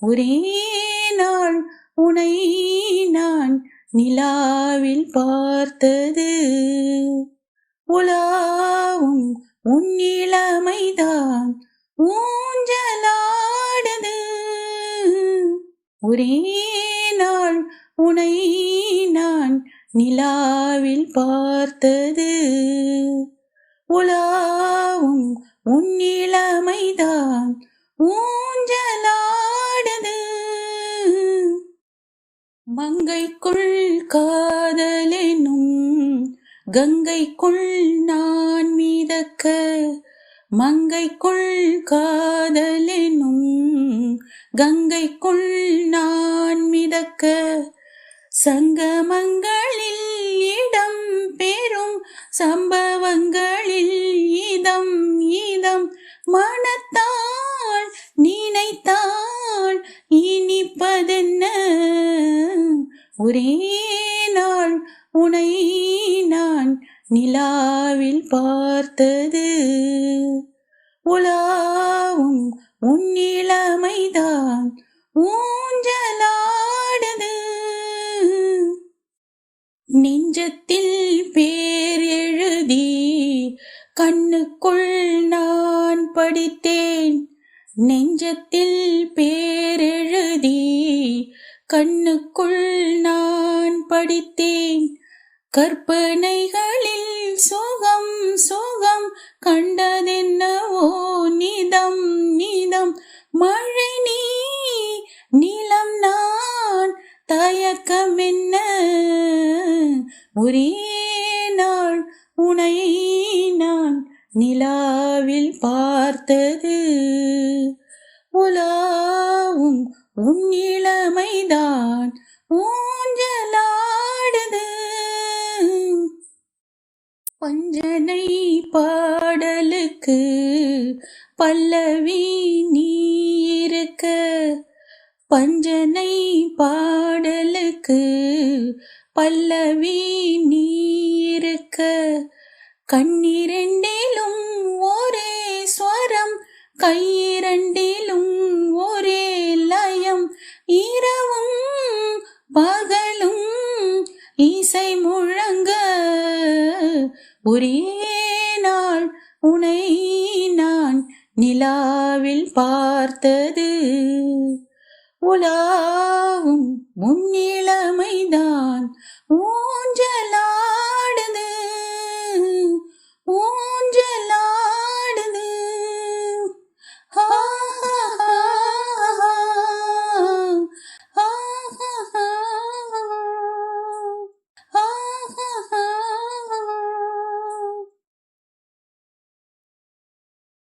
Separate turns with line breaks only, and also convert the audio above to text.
ஒரே நாள் உனை நான் நிலாவில் பார்த்தது. உலாவும் உன்னிழமைதான் ஊஞ்சலாடுது. ஒரே நாள் உனை நான் நிலாவில் பார்த்தது. உலாவும் உன்னிழமைதான் ஊஞ்சலா மங்கைக்குள் காதலெனும் கங்கைக்குள் நான் மிதக்க மங்கைக்குள் காதலெனும் கங்கைக்குள் நான் மிதக்க. சங்கமங்களில் இடம் பெறும் சம்பவங்களில் இதம் இதம் மன ஒரே நாள் உனை நான் நிலாவில் பார்த்தது. உலாவும் உன்னிழமைதான் ஊஞ்சலாடுது. நெஞ்சத்தில் பேர் எழுதி கண்ணுக்குள் நான் படித்தேன். நெஞ்சத்தில் பேர் கண்ணுக்குள் நான் படித்தேன். கற்பனைகளில் சுகம் சுகம் கண்டதென்னவோ? நிதம் நிதம். மழை நீ நிலம் நான். தயக்கம் என்ன ஒரே நாள் உனை நான் நிலாவில் பார்த்தது. உலா உன் இளமைதான் ஊஞ்சலாடுது. பஞ்சனை பாடலுக்கு பல்லவி நீ இருக்க. பஞ்சனை பாடலுக்கு பல்லவி நீ இருக்க. கண்ணிரண்டிலும் ஒரே ஸ்வரம் கையிரண்டி ஒரே நாள் உனை நான் நிலாவில் பார்த்தது. உலாவும் முன்னிலைமைதான் ஊஞ்சலாடுது. ஊ